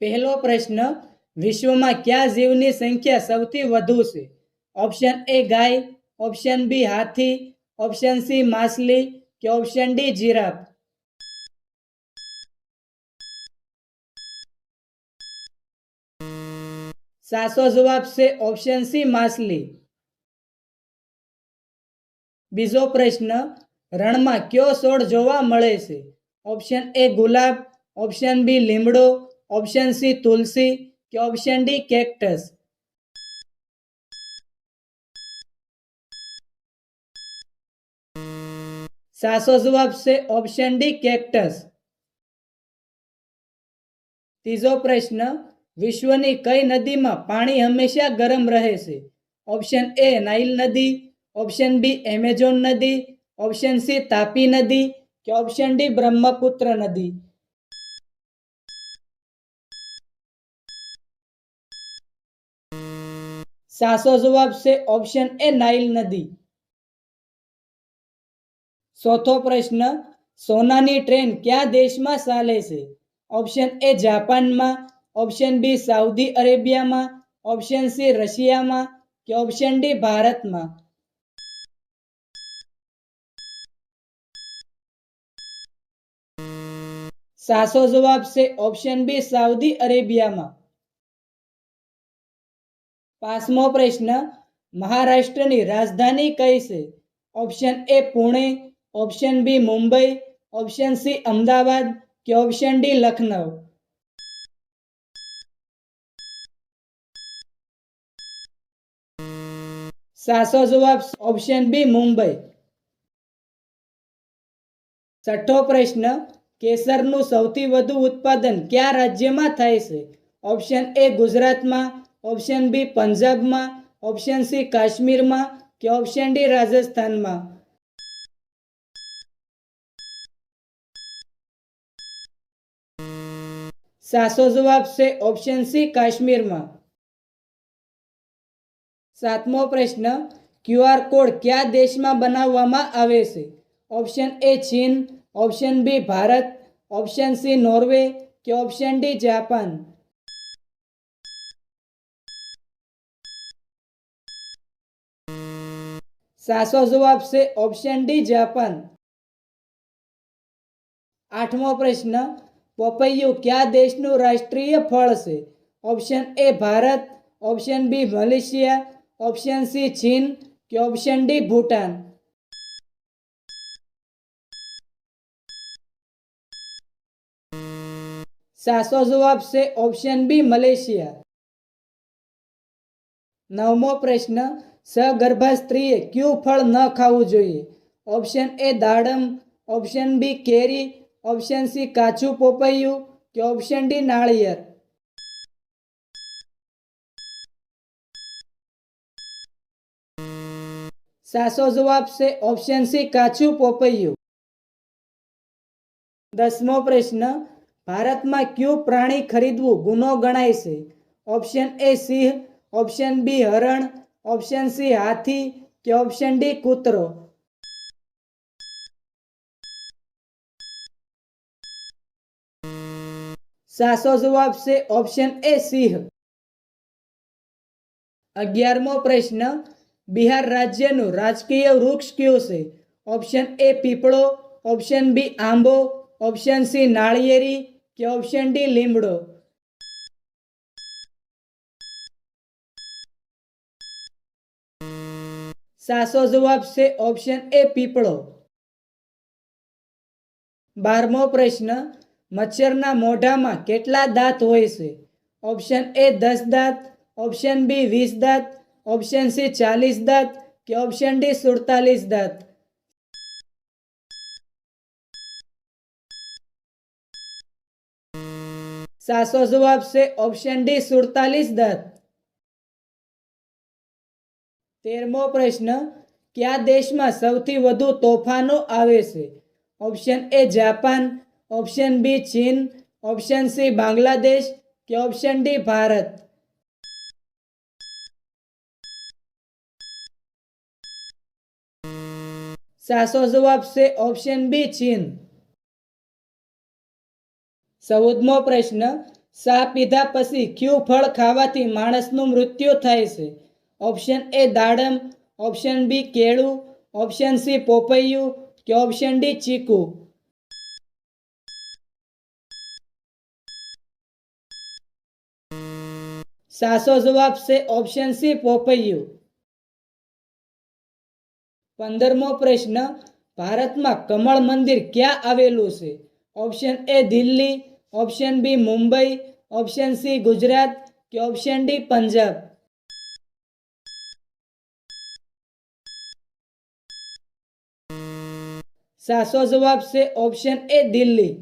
પહેલો પ્રશ્ન, વિશ્વમાં કયા જીવની સંખ્યા સૌથી વધુ છે? ઓપ્શન એ ગાય, ઓપ્શન બી હાથી, ઓપ્શન સી માછલી કે ઓપ્શન ડી જીરાફ? સાચો જવાબ છે ઓપ્શન સી માછલી. બીજો પ્રશ્ન, રણમાં કયો છોડ જોવા મળે છે? ઓપ્શન એ ગુલાબ, ઓપ્શન બી લીમડો ઓપ્શન સી તુલસી કે ઓપ્શન ડી કેક્ટસ સાચો જવાબ છે ઓપ્શન ડી કેક્ટસ ત્રીજો પ્રશ્ન વિશ્વની કઈ નદીમાં પાણી હંમેશા ગરમ રહે છે ઓપ્શન એ નાઇલ નદી ઓપ્શન બી એમેઝોન નદી ઓપ્શન સી તાપી નદી કે ઓપ્શન ડી બ્રહ્મપુત્ર નદી સાચો જવાબ છે ઓપ્શન એ નાઇલ નદી. ચોથો પ્રશ્ન, સોનાની ટ્રેન કયા દેશમાં ચાલે છે? ઓપ્શન એ જાપાનમાં ઓપ્શન બી સાઉદી અરેબિયામાં ઓપ્શન સી રશિયામાં કે ઓપ્શન ડી ભારતમાં? સાચો જવાબ છે ઓપ્શન બી સાઉદી અરેબિયામાં. પાંચમો પ્રશ્ન, મહારાષ્ટ્રની રાજધાની કઈ છે? Option A Pune. Option B Mumbai. Option C Ahmedabad. કે ઓપ્શન ડી લખનઉ? સાચો જવાબ ઓપ્શન બી મુંબઈ. છઠ્ઠો પ્રશ્ન, કેસરનું સૌથી વધુ ઉત્પાદન કયા રાજ્યમાં થાય છે? ઓપ્શન એ ગુજરાતમાં. ઓપ્શન બી પંજાબમાં ઓપ્શન સી કાશ્મીરમાં કે ઓપ્શન ડી રાજસ્થાનમાં સાચો જવાબ છે ઓપ્શન સી કાશ્મીરમાં સાતમો પ્રશ્ન ક્યુઆર કોડ કયા દેશમાં બનાવવામાં આવે છે? ઓપ્શન એ ચીન. Option B Bharat. Option C Norway. કે ઓપ્શન ડી જાપાન? સાચો જવાબ છે ઓપ્શન ડી જાપાન. આઠમો પ્રશ્ન, પપૈયું કયા દેશનું રાષ્ટ્રીય ફળ છે? Option A Bharat. Option B Malaysia. Option C ચીન કે ઓપ્શન ડી ભૂટાન? સાચો જવાબ છે ઓપ્શન બી મલેશિયા. નવમો પ્રશ્ન સગર્ભા સ્ત્રીએ કયું ફળ ન ખાવું જોઈએ? ઓપ્શન એ દાડમ, ઓપ્શન બી કેરી, ઓપ્શન સી કાચું પોપૈયું કે ઓપ્શન ડી નાળિયેર? સાચો જવાબ છે ઓપ્શન સી કાચું પોપૈયું. દસમો પ્રશ્ન, ભારતમાં કયું પ્રાણી ખરીદવું ગુનો ગણાય છે? ઓપ્શન એ સિંહ, ઓપ્શન બી હરણ ઓપ્શન સી હાથી કે ઓપ્શન ડી કૂતરો? સાચો જવાબ છે ઓપ્શન એ સિંહ. અગિયારમો પ્રશ્ન, બિહાર રાજ્યનું રાજકીય વૃક્ષ કયું છે? ઓપ્શન એ પીપળો. ઓપ્શન બી આંબો. ઓપ્શન સી નાળિયેરી કે ઓપ્શન ડી લીમડો? સાચો જવાબ છે ઓપ્શન એ પીપળો. બારમો પ્રશ્ન, મચ્છરના મોઢામાં કેટલા દાંત હોય છે? ઓપ્શન એ દસ દાંત ઓપ્શન બી વીસ દાંત ઓપ્શન સી ચાલીસ દાંત કે ઓપ્શન ડી સુડતાલીસ દાંત? સાચો જવાબ છે ઓપ્શન ડી સુડતાલીસ દાંત. તેરમો પ્રશ્ન, કયા દેશમાં સૌથી વધુ તોફાનો આવે છે? Option A Japan, option B ચીન, ઓપ્શન સી બાંગ્લાદેશ કે ઓપ્શન ડી ભારત? સાસો જવાબ છે ઓપ્શન બી ચીન. ચૌદમો પ્રશ્ન સા પીધા પછી ક્યુ ફળ ખાવાથી માણસનું મૃત્યુ થાય છે? ઓપ્શન એ દાડમ ઓપ્શન બી કેળું ઓપ્શન સી પોપૈયું કે ઓપ્શન ડી ચીકુ સાચો જવાબ છે ઓપ્શન સી પોપૈયું પંદરમો પ્રશ્ન, ભારતમાં કમળ મંદિર ક્યાં આવેલું છે? Option A Delhi. Option B Mumbai. Option C Gujarat. કે ઓપ્શન ડી પંજાબ? સાચો જવાબ છે ઓપ્શન એ દિલ્હી.